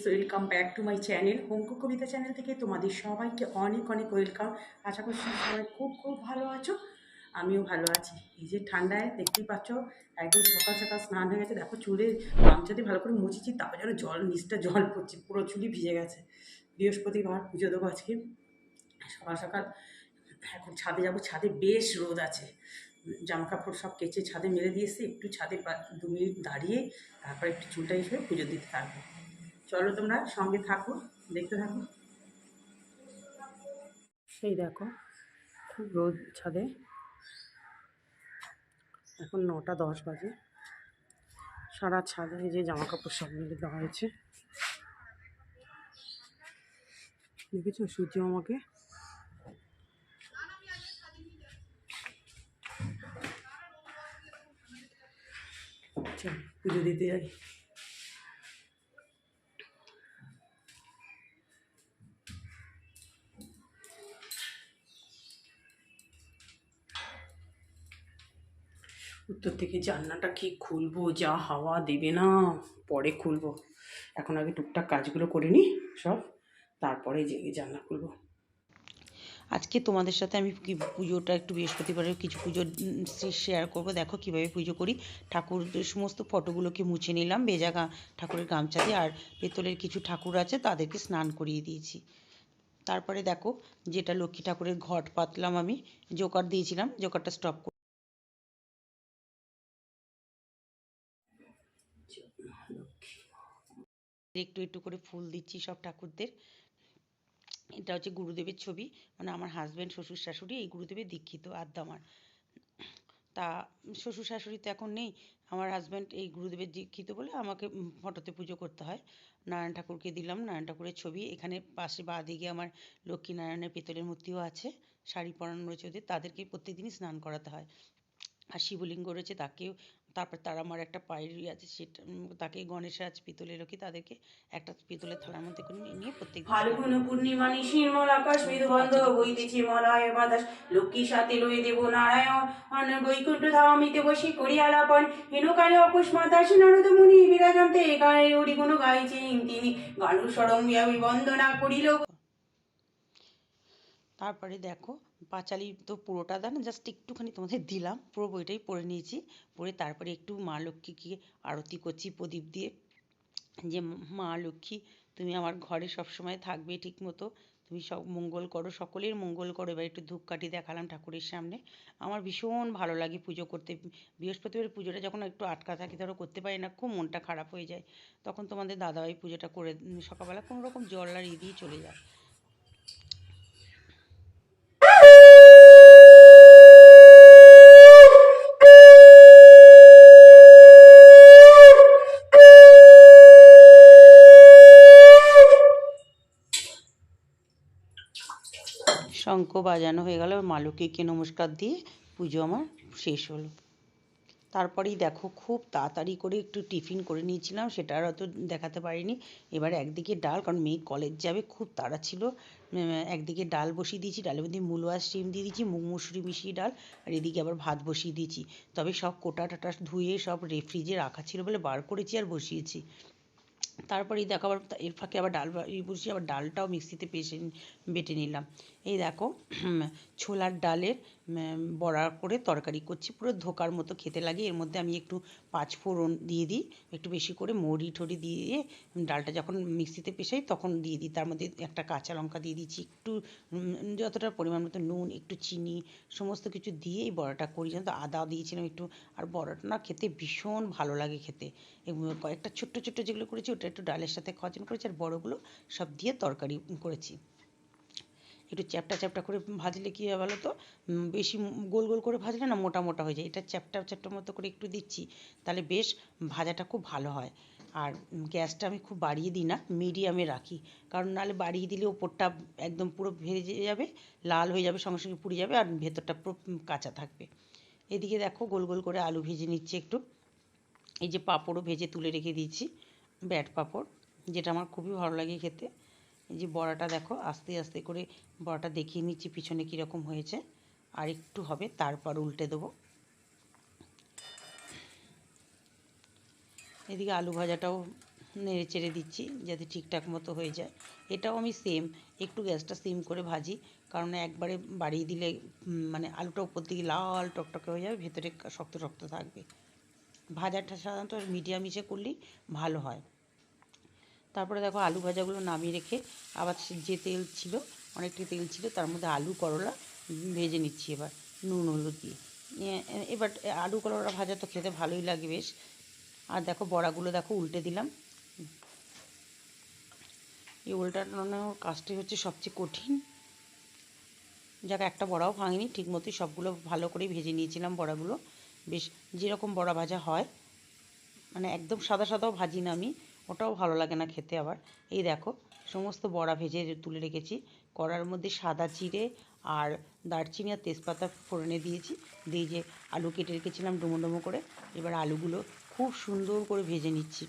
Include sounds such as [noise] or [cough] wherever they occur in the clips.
Friends welcome back to my channel অঙ্ক কবিতা channel থেকে তোমাদের সবাইকে অনেক অনেক ওয়েলকাম আশা করছি সবাই খুব খুব ভালো আছো, আমিও ভালো আছি। এই যে ঠান্ডায় দেখতেই পাচ্ছ, একদম সকাল সকাল স্নান হয়ে গেছে। দেখো চুলে গামছাতে ভালো করে মুছেছি, তারপর যেন জল, নিচটা জল পড়ছে, পুরো চুলি ভিজে গেছে। বৃহস্পতিবার পুজো দেবো আজকে। সকাল সকাল এখন ছাদে যাব, ছাদে বেশ রোদ আছে। জামা কাপড় সব কেচে ছাদে মেলে দিয়েছি, একটু ছাদে দু মিনিট দাঁড়িয়ে তারপর একটু চুলটা হিসেবে পুজো দিতে থাকব। চলো তোমরা সঙ্গে থাকো, দেখতে থাকো। সেই দেখো খুব রোদ ছাদে। এখন নটা দশ বাজে। সারা ছাদে যে জামা কাপড় সব মিলে দেওয়া হয়েছে। দেখেছ সূর্য আমাকে? পুজো দিতে যাই। উত্তর থেকে জানলাটা কি খুলবো, যা হাওয়া দেবে না, পরে খুলবো। এখন আগে টুকটাক কাজগুলো করে নিই সব, তারপরে জেগে জানলা খুলবো। আজকে তোমাদের সাথে আমি পুজোটা একটু বৃহস্পতিবারের কিছু পুজো শেয়ার করব। দেখো কীভাবে পুজো করি। ঠাকুর, সমস্ত ফটোগুলোকে মুছে নিলাম গা ঠাকুরের গামছা দিয়ে, আর পেতলের কিছু ঠাকুর আছে, তাদেরকে স্নান করিয়ে দিয়েছি। তারপরে দেখো, যেটা লক্ষ্মী ঠাকুরের ঘট পাতলাম আমি, জোকার দিয়েছিলাম, জোকারটা স্টপ একটু একটু করে ফুল দিচ্ছি সব ঠাকুরদের। এটা হচ্ছে গুরুদেবের ছবি। মানে আমার হাজব্যান্ড শ্বশুর শাশুড়ি এই গুরুদেবের দীক্ষিত আদ্যা আমার। তা শ্বশুর শাশুড়ি তো এখন নেই। আমার হাজব্যান্ড এই গুরুদেবের দীক্ষিত বলে আমাকে ফটোতে পুজো করতে হয়। নারায়ণ ঠাকুরকে দিলাম, নারায়ণ ঠাকুরের ছবি। এখানে পাশে বা দিকে আমার লক্ষ্মী নারায়ণের পিতলের মূর্তিও আছে। শাড়ি পরানো রয়েছে ওদের। তাদেরকে প্রত্যেকদিনই স্নান করাতে হয়। আর শিবলিঙ্গ রয়েছে, তাকেও তারপর তার আমার একটা পায়েরি আছে সেটা তাকে গণেশ আছে পিতলের কি তাদেরকে একটা পিতলের থালার মধ্যে করে নিয়ে- প্রত্যেক ফাল্গুন পূর্ণিমা নিশির্মল আকাশ মৃদুবন্ধ বইতেছি মলয় বাতাস। লক্ষ্মী সাথে লয়ে দেব নারায়ণ বৈকুণ্ঠ ধামিতে বসে করি আলাপন। হেনুকালে অকুষ্মাতাস নারদ মুনি বিরাজন্তে গায়ে উড়ি গুণ গাইছেন তিনি। গানু সরম বন্দনা করিল। তারপরে দেখো পাঁচালি তো পুরোটা দেন জাস্ট একটুখানি তোমাদের দিলাম, পুরো বইটাই পড়ে নিয়েছি। পড়ে তারপরে একটু মা লক্ষ্মীকে আরতি করছি প্রদীপ দিয়ে। যে মা লক্ষ্মী, তুমি আমার ঘরে সবসময় থাকবে ঠিক মতো তুমি সব মঙ্গল করো, সকলের মঙ্গল করো। এবার একটু ধূপকাঠি দেখালাম ঠাকুরের সামনে। আমার ভীষণ ভালো লাগে পুজো করতে। বৃহস্পতিবার পুজোটা যখন একটু আটকা থাকি, ধরো করতে পারি না, খুব মনটা খারাপ হয়ে যায়। তখন তোমাদের দাদাভাই পুজোটা করে, সকালবেলা কোনো রকম জল আর দিয়ে চলে যায়। শঙ্খ বাজানো হয়ে গেল মা লক্ষ্মীকে নমস্কার দিয়ে পুজো আমার শেষ হলো। তারপরেই দেখো খুব তাড়াতাড়ি করে একটু টিফিন করে নিয়েছিলাম, সেটা আর অত দেখাতে পারিনি। এবার একদিকে ডাল, কারণ মেয়ে কলেজ যাবে, খুব তাড়া ছিল। একদিকে ডাল বসিয়ে দিয়েছি, ডালের মধ্যে মূলো আর শিম দিয়ে দিয়েছি মুগ মুসুরি মিশিয়ে ডাল, আর এদিকে আবার ভাত বসিয়ে দিয়েছি। তবে সব কোটা টাটা ধুয়ে সব রেফ্রিজে রাখা ছিল বলে বার করেছি আর বসিয়েছি। তারপরেই দেখো আবার এর ফাঁকে আবার ডাল বসিয়ে আবার ডালটাও মিক্সিতে পেষে বেটে নিলাম। এই দেখো ছোলার ডালের বড়া করে তরকারি করছি। পুরো ধোকার মতো খেতে লাগে। এর মধ্যে আমি একটু পাঁচ ফোড়ন দিয়ে দিই। একটু বেশি করে মরি ঠরি দিয়ে ডালটা যখন মিক্সিতে পেশাই তখন দিয়ে দিই। তার মধ্যে একটা কাঁচা লঙ্কা দিয়ে দিচ্ছি। একটু যতটা পরিমাণ মতো নুন, একটু চিনি, সমস্ত কিছু দিয়ে এই বড়াটা করি। জানো তো আদা দিয়েছিলাম একটু। আর বড়াটা না খেতে ভীষণ ভালো লাগে খেতে। কয়েকটা ছোট্ট ছোট্ট যেগুলো করেছি, ওটা একটু ডালের সাথে জন্য করেছি। আর বড়গুলো সব দিয়ে তরকারি করেছি। একটু চ্যাপটা চ্যাপটা করে ভাজলে কী হয় বলো তো? বেশি গোল গোল করে ভাজলে না মোটা মোটা হয়ে যায়। এটা চ্যাপটা চ্যাপটা মতো করে একটু দিচ্ছি, তাহলে বেশ ভাজাটা খুব ভালো হয়। আর গ্যাসটা আমি খুব বাড়িয়ে দিই না, মিডিয়ামে রাখি। কারণ নাহলে বাড়িয়ে দিলে ওপরটা একদম পুরো ভেজে যাবে, লাল হয়ে যাবে, সঙ্গে সঙ্গে পুড়ে যাবে আর ভেতরটা পুরো কাঁচা থাকবে। এদিকে দেখো গোল গোল করে আলু ভেজে নিচ্ছি একটু। এই যে পাঁপড়ও ভেজে তুলে রেখে দিয়েছি, ব্যাট পাঁপড়, যেটা আমার খুবই ভালো লাগে খেতে। এই যে বড়াটা দেখো, আস্তে আস্তে করে বড়াটা দেখিয়ে নিচ্ছি পিছনে কীরকম হয়েছে। আর একটু হবে, তারপর উল্টে দেবো। এদিকে আলু ভাজাটাও নেড়ে চেড়ে দিচ্ছি, যাতে ঠিকঠাক মতো হয়ে যায়। এটাও আমি সেম একটু গ্যাসটা সিম করে ভাজি, কারণ একবারে বাড়িয়ে দিলে মানে আলুটা উপর দিকে লাল টকটকে হয়ে যাবে, ভেতরে শক্ত শক্ত থাকবে। ভাজাটা সাধারণত মিডিয়াম ইসে করলেই ভালো হয়। তারপরে দেখো আলু ভাজাগুলো নামিয়ে রেখে আবার যে তেল ছিল অনেকটা তেল ছিল, তার মধ্যে আলু, করলা ভেজে নিচ্ছি এবার, নুন, হলুদ দিয়ে। এবার আলু, করলা ভাজা তো খেতে ভালোই লাগে বেশ। আর দেখো বড়াগুলো দেখো উল্টে দিলাম। এই উল্টানোর কাজটাই হচ্ছে সবচেয়ে কঠিন। যাক, একটা বড়াও ভাঙিনি ঠিক মতোই সবগুলো ভালো করে ভেজে নিয়েছিলাম বড়াগুলো। বেশ, যেরকম বড়া ভাজা হয় মানে একদম সাদা সাদাও ভাজি না আমি। ওটাও ভালো লাগে না খেতে আবার। এই দেখো সমস্ত বড়া ভেজে তুলে রেখেছি কড়ার মধ্যে সাদা জিরে আর দারচিনি আর তেজপাতা ফোড়নে দিয়েছি। দিয়ে যে আলু কেটে রেখেছিলাম ডুমো ডুমো করে এবার আলুগুলো খুব সুন্দর করে ভেজে নিচ্ছি।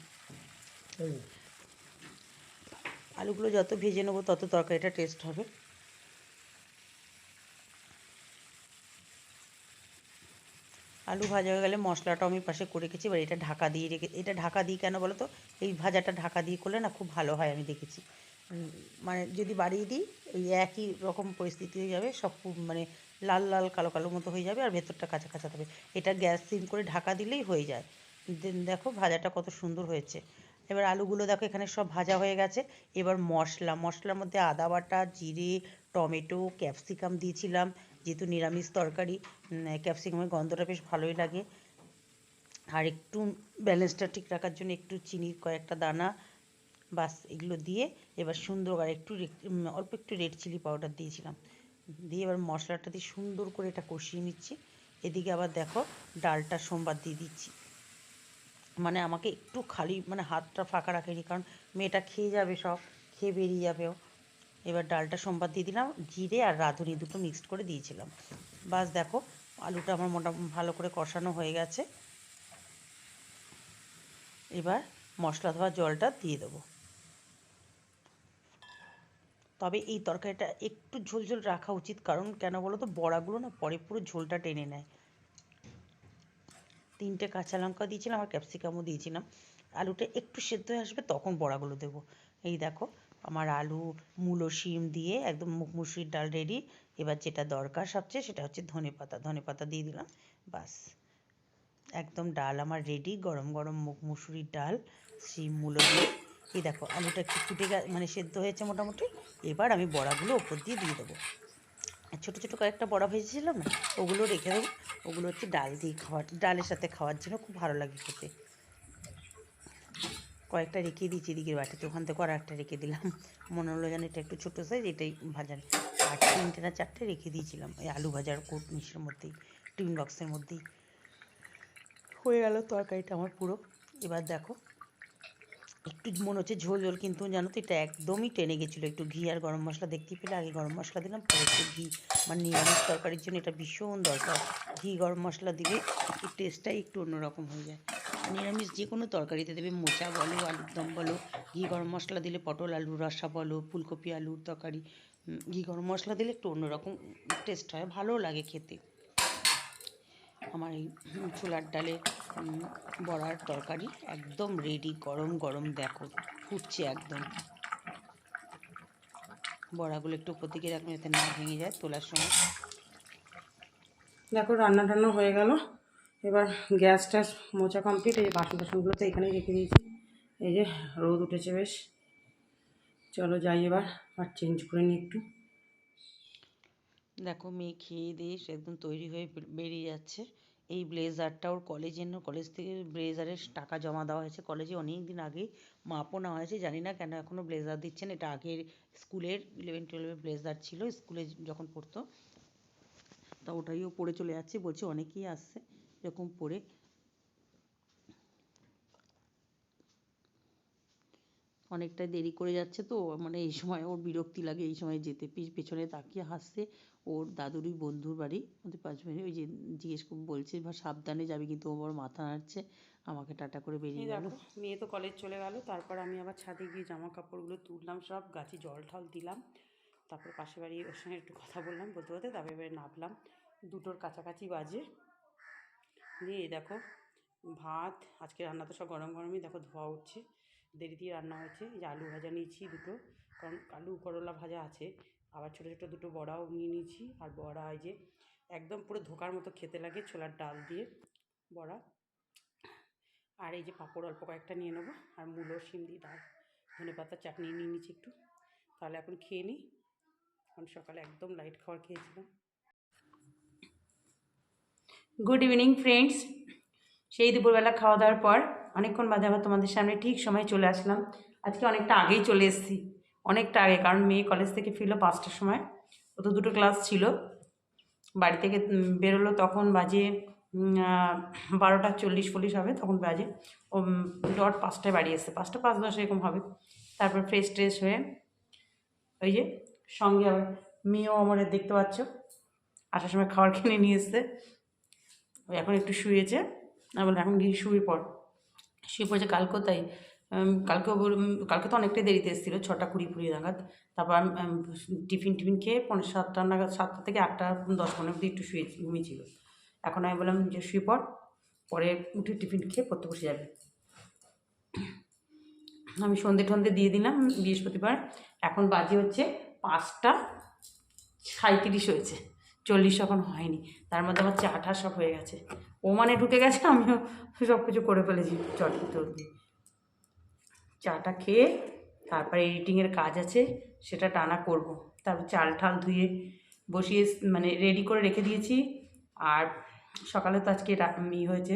আলুগুলো যত ভেজে নেব তত তরকারিটা টেস্ট হবে। আলু ভাজা হয়ে গেলে মশলাটাও আমি পাশে করে রেখেছি। এবার এটা ঢাকা দিয়ে রেখে, এটা ঢাকা দিই কেন বলো তো এই ভাজাটা ঢাকা দিয়ে করলে না খুব ভালো হয় আমি দেখেছি। মানে যদি বাড়িয়ে দিই, ওই একই রকম পরিস্থিতি হয়ে যাবে, সব মানে লাল লাল কালো কালো মতো হয়ে যাবে আর ভেতরটা কাঁচা কাঁচা থাকবে। এটা গ্যাস সিম করে ঢাকা দিলেই হয়ে যায়। দেখো ভাজাটা কত সুন্দর হয়েছে। এবার আলুগুলো দেখো এখানে সব ভাজা হয়ে গেছে। এবার মশলা, মশলার মধ্যে আদা বাটা, জিরে টমেটো, ক্যাপসিকাম দিয়েছিলাম, যেহেতু নিরামিষ তরকারি ক্যাপসিকামের গন্ধটা বেশ ভালোই লাগে। আর একটু ব্যালেন্সটা ঠিক রাখার জন্য একটু চিনির কয়েকটা দানা, বাস এগুলো দিয়ে এবার সুন্দর আর একটু অল্প একটু রেড চিলি পাউডার দিয়েছিলাম। দিয়ে এবার মশলাটা দিয়ে সুন্দর করে এটা কষিয়ে নিচ্ছি। এদিকে আবার দেখো ডালটা সোমবার দিয়ে দিচ্ছি। মানে আমাকে একটু খালি মানে হাতটা ফাঁকা রাখেনি, কারণ মেয়েটা খেয়ে যাবে সব, খেয়ে বেরিয়ে যাবেও এবার ডালটা সোমবার দিয়ে দিলাম, জিরে আর রাঁধুনি দুটো মিক্সড করে দিয়েছিলাম। বাস দেখো, আলুটা আমার মোটা, ভালো করে কষানো হয়ে গেছে। এবার মশলা ধোয়া জলটা দিয়ে দেবো। তবে এই তরকারিটা একটু ঝোল ঝোল রাখা উচিত, কারণ কেন বলো তো বড়াগুলো না পরে পুরো ঝোলটা টেনে নেয়। তিনটে কাঁচা লঙ্কা দিয়েছিলাম আর ক্যাপসিকামও দিয়েছিলাম। আলুটা একটু সেদ্ধ হয়ে আসবে, তখন বড়াগুলো দেবো। এই দেখো আমার আলু, মূলো, শিম দিয়ে একদম মুগ মুসুরির ডাল রেডি এবার যেটা দরকার সবচেয়ে সেটা হচ্ছে ধনে পাতা। ধনে পাতা দিয়ে দিলাম, বাস। একদম ডাল আমার রেডি গরম গরম মুগ মুসুরির ডাল, শিম, মূলো দিয়ে। এই দেখো, আলুটা একটু ফুটে মানে সেদ্ধ হয়েছে মোটামুটি। এবার আমি বড়াগুলো ওপর দিয়ে দিয়ে দেবো। ছোটো ছোটো কয়েকটা বড়া ভেজেছিলাম না, ওগুলো রেখে দেবো। ওগুলো হচ্ছে ডাল দিয়ে খাওয়ার ডালের সাথে খাওয়ার জন্য খুব ভালো লাগে খেতে। কয়েকটা রেখে দিয়েছি এদিকের বাটিতে। ওখান থেকে আর একটা রেখে দিলাম। মনে হলো যেন এটা একটু ছোটো সাইজ এটাই ভাজার। আর তিনটে না চারটে রেখে দিয়েছিলাম। ওই আলু ভাজার কোট মিশ্রের মধ্যেই টিফিন বক্সের মধ্যেই। হয়ে গেল তরকারিটা আমার পুরো। এবার দেখো, একটু মনে হচ্ছে ঝোল ঝোল, কিন্তু জানো তো এটা একদমই টেনে গেছিল। একটু ঘি আর গরম মশলা দেখতে পেলে আগে গরম মশলা দিলাম, পরে একটু ঘি। মানে নিরামিষ তরকারির জন্য এটা ভীষণ দরকার। ঘি, গরম মশলা দিলে এই টেস্টটাই একটু অন্যরকম হয়ে যায়। নিরামিষ যে কোনো তরকারিতে দেবে মোচা বলো, আলুর দম বলো, ঘি গরম মশলা দিলে পটল আলুর রসা বলো, ফুলকপি আলুর তরকারি ঘি গরম মশলা দিলে একটু অন্যরকম টেস্ট হয়, ভালোও লাগে খেতে। আমার এই ছোলার ডালে বড়ার তরকারি একদম রেডি গরম গরম দেখো, ফুটছে একদম। বড়াগুলো একটু উপর দিকে রাখলে যাতে না ভেঙে যায় তোলার সময়। দেখো রান্না টান্না হয়ে গেল। এবার গ্যাসটা মোচা কমপ্লিট, এই যে বাসন টাসনগুলো তো এখানেই রেখে দিয়েছি। এই যে রোদ উঠেছে বেশ। চলো যাই এবার, আর চেঞ্জ করে নিই একটু। দেখো, মেয়ে খেয়ে দিয়ে সে একদম তৈরি হয়ে বেরিয়ে যাচ্ছে। এই ব্লেজারটা ওর কলেজের কলেজ থেকে ব্লেজারের টাকা জমা দেওয়া হয়েছে। কলেজে অনেক দিন আগেই মাপও নেওয়া হয়েছে, জানি না কেন এখনও ব্লেজার দিচ্ছেন এটা আগের স্কুলের ইলেভেন টুয়েলভের ব্লেজার ছিল, স্কুলে যখন পড়তো। তা ওটাইও পরে চলে যাচ্ছে, বলছে অনেকেই আসছে। এরকম পরে অনেকটা দেরি করে যাচ্ছে তো মানে এই সময় ওর বিরক্তি লাগে এই সময় যেতে পেছনে তাকিয়ে হাসছে। ওর দাদুরই বন্ধুর বাড়ি ওদের পাঁচ বাড়ি ওই যে জিজ্ঞেস বলছে বা সাবধানে যাবি কিন্তু ও আবার মাথা নাড়ছে। আমাকে টাটা করে বেরিয়ে গেল। মেয়ে তো কলেজ চলে গেল তারপর আমি আবার ছাদে গিয়ে জামা কাপড়গুলো তুললাম সব গাছে জল ঠল দিলাম। তারপর পাশের বাড়ি ওর সঙ্গে একটু কথা বললাম বলতে বলতে তারপরে এবারে নামলাম দুটোর কাছাকাছি বাজে। দিয়ে দেখো ভাত, আজকে রান্না তো সব গরম গরমই, দেখো ধোয়া উঠছে। দেরি দিয়ে রান্না হয়েছে যে আলু ভাজা নিয়েছি দুটো, কারণ আলু করলা ভাজা আছে। আবার ছোটো ছোটো দুটো বড়াও নিয়ে নিয়েছি, আর বড়া এই যে একদম পুরো ধোকার মতো খেতে লাগে ছোলার ডাল দিয়ে বড়া। আর এই যে পাঁপড় অল্প কয়েকটা নিয়ে নেব, আর মূলো, শিম দিয়ে ডাল, ধনে পাতার চাটনি নিয়ে নিয়েছি একটু। তাহলে এখন খেয়ে নিই। কারণ সকালে একদম লাইট খাবার খেয়েছিলাম। গুড ইভিনিং ফ্রেন্ডস সেই দুপুরবেলা খাওয়া দাওয়ার পর অনেকক্ষণ বাদে আবার তোমাদের সামনে ঠিক সময় চলে আসলাম। আজকে অনেকটা আগেই চলে এসেছি। অনেকটা আগে, কারণ মেয়ে কলেজ থেকে ফিরলো পাঁচটার সময়। ও তো দুটো ক্লাস ছিল। বাড়ি থেকে বেরোলো তখন বাজে বারোটা চল্লিশ ফল্লিশ হবে, তখন বাজে। ও ডট পাঁচটায় বাড়ি এসছে। পাঁচটা পাঁচ দশ এরকম হবে। তারপর ফ্রেশ ট্রেশ হয়ে ওই যে সঙ্গে আবার মেয়েও আমার দেখতে পাচ্ছ। আসার সময় খাবার কিনে নিয়ে এসছে। এখন একটু শুয়েছে। আমি বললাম, এখন গিয়ে শুয়ে পড়। শুয়ে পড়েছে কালকেও তাই কালকেও কালকে তো অনেকটাই দেরিতে এসেছিল, ছটা কুড়ি কুড়ি নাগাদ। তারপর টিফিন টিফিন খেয়ে পনেরো সাতটা নাগাদ, সাতটা থেকে আটটা দশ পনেরো অবধি একটু শুয়ে, ঘুমিয়েছিল। এখন আমি বললাম যে শুয়ে পড়। পরে উঠে টিফিন খেয়ে পড়তে বসে যাবে। আমি সন্ধে টন্ধে দিয়ে দিলাম বৃহস্পতিবার। এখন বাজে হচ্ছে পাঁচটা সাঁত্রিশ হয়েছে। চল্লিশ এখন হয়নি। তার মধ্যে আমার টা সব হয়ে গেছে। ও মানে ঢুকে গেছে, আমিও সব কিছু করে ফেলেছি চট জলদি চাটা খেয়ে তারপরে এডিটিংয়ের কাজ আছে, সেটা টানা করব। তারপর চাল ঠাল ধুয়ে বসিয়ে মানে রেডি করে রেখে দিয়েছি। আর সকালে তো আজকে ই হয়েছে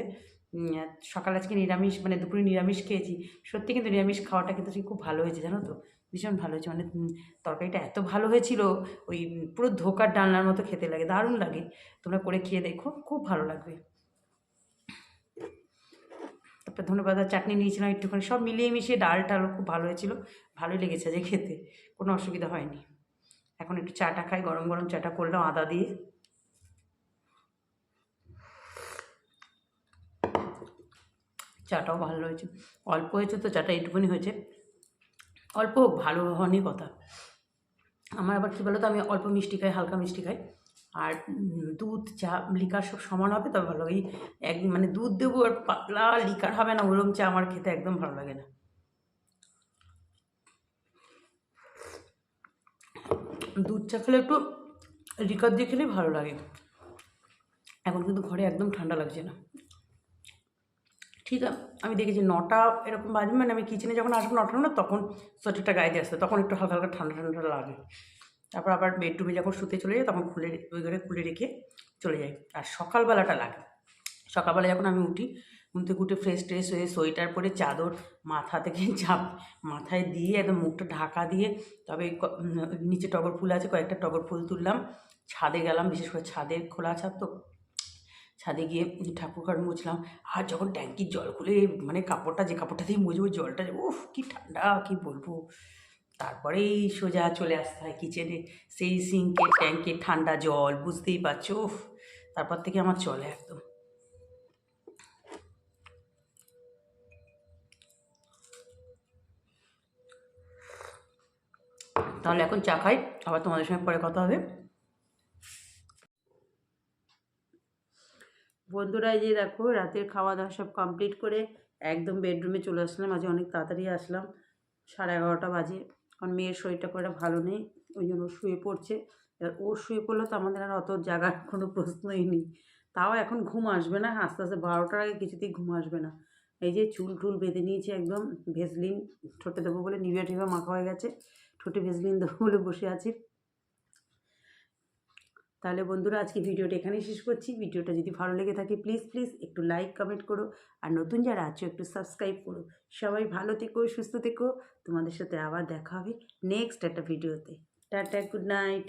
সকালে আজকে নিরামিষ মানে দুপুরে নিরামিষ খেয়েছি। সত্যি কিন্তু নিরামিষ খাওয়াটা কিন্তু খুব ভালো হয়েছে, জানো তো? ভীষণ ভালো হয়েছে। মানে তরকারিটা এত ভালো হয়েছিল, ওই পুরো ধোকার ডালনার মতো খেতে লাগে, দারুণ লাগে। তোমরা করে খেয়ে দেখো, খুব ভালো লাগবে। তারপর ধন্যবাদ চাটনি নিয়েছিলাম একটুখানি, সব মিলিয়ে মিশিয়ে ডাল টালও খুব ভালো হয়েছিল, ভালোই লেগেছে যে খেতে, কোনো অসুবিধা হয়নি। এখন একটু চাটা খাই, গরম গরম চাটা করলাম আদা দিয়ে। চাটাও ভালো হয়েছে, অল্প হয়েছে তো চাটা একটুখানি হয়েছে। অল্প হোক, ভালো হওয়ারই কথা। আমার আবার কী বলো তো আমি অল্প মিষ্টি খাই, হালকা মিষ্টি খাই। আর দুধ, চা, লিকার সব সমান হবে, তবে ভালো। লাগে এক মানে দুধ দেবো আর পাতলা লিকার হবে না, ওরম চা আমার খেতে একদম ভালো লাগে না। দুধ চা খেলে একটু লিকার দিয়ে খেলেই ভালো লাগে। এখন কিন্তু ঘরে একদম ঠান্ডা লাগছে না। ঠিক আমি দেখেছি নটা এরকম বাজবে মানে আমি কিচেনে যখন আসব নটা না, তখন সোয়েটারটা গায়ে দিয়ে আসতে, তখন একটু হালকা হালকা ঠান্ডা ঠান্ডা লাগে। তারপর আবার বেডরুমে যখন শুতে চলে যাই, তখন খুলে ওই ঘরে খুলে রেখে চলে যাই। আর সকালবেলাটা লাগে। সকালবেলা যখন আমি উঠি, ঘুম থেকে উঠে ফ্রেশ ট্রেশ হয়ে সোয়েটার পরে চাদর মাথা থেকে [laughs] চাপ মাথায় দিয়ে একদম মুখটা ঢাকা দিয়ে, তবে নিচে টগর ফুল আছে, কয়েকটা টগর ফুল তুললাম। ছাদে গেলাম, বিশেষ করে ছাদের খোলা ছাদ তো। ছাদে গিয়ে ঠাকুর ঘর মুছলাম আর যখন ট্যাঙ্কির জল খুলে মানে কাপড়টা যে কাপড়টা দিয়ে মুছবো জলটা উফ, কি ঠান্ডা, কি বলব? তারপরেই সোজা চলে আসতে হয় কিচেনে সেই সিঙ্কে ট্যাঙ্কে ঠান্ডা জল, বুঝতেই পারছ, উফ। তারপর থেকে আমার চলে একদম। তাহলে এখন চা খাই, আবার তোমাদের সঙ্গে পরে কথা হবে। বন্ধুরা, এই যে দেখো, রাতের খাওয়া দাওয়া সব কমপ্লিট করে একদম বেডরুমে চলে আসলাম। আজ অনেক তাড়াতাড়ি আসলাম, সাড়ে এগারোটা বাজে। কারণ মেয়ের শরীরটা করে ভালো নেই, ওই জন্য শুয়ে পড়ছে। এবার ও শুয়ে পড়লে তো আমাদের আর অত জাগার [laughs] কোনো প্রশ্নই নেই। তাও এখন ঘুম আসবে না, আস্তে আস্তে বারোটার আগে কিছুতেই ঘুম আসবে না। এই যে চুল টুল বেঁধে নিয়েছি একদম ভেসলিন ঠোঁটে দেবো বলে নিভিয়া টিভা মাখা হয়ে গেছে, ঠোঁটে ভেসলিন দেবো বলে বসে আছি। তাহলে বন্ধুরা আজকে ভিডিওটা এখানেই শেষ করছি। ভিডিওটা যদি ভালো লেগে থাকে প্লিজ প্লিজ একটু লাইক কমেন্ট করো। আর নতুন যারা আছো, একটু সাবস্ক্রাইব করো। সবাই ভালো থেকো, সুস্থ থেকো। তোমাদের সাথে আবার দেখা হবে নেক্সট একটা ভিডিওতে টাটা গুড নাইট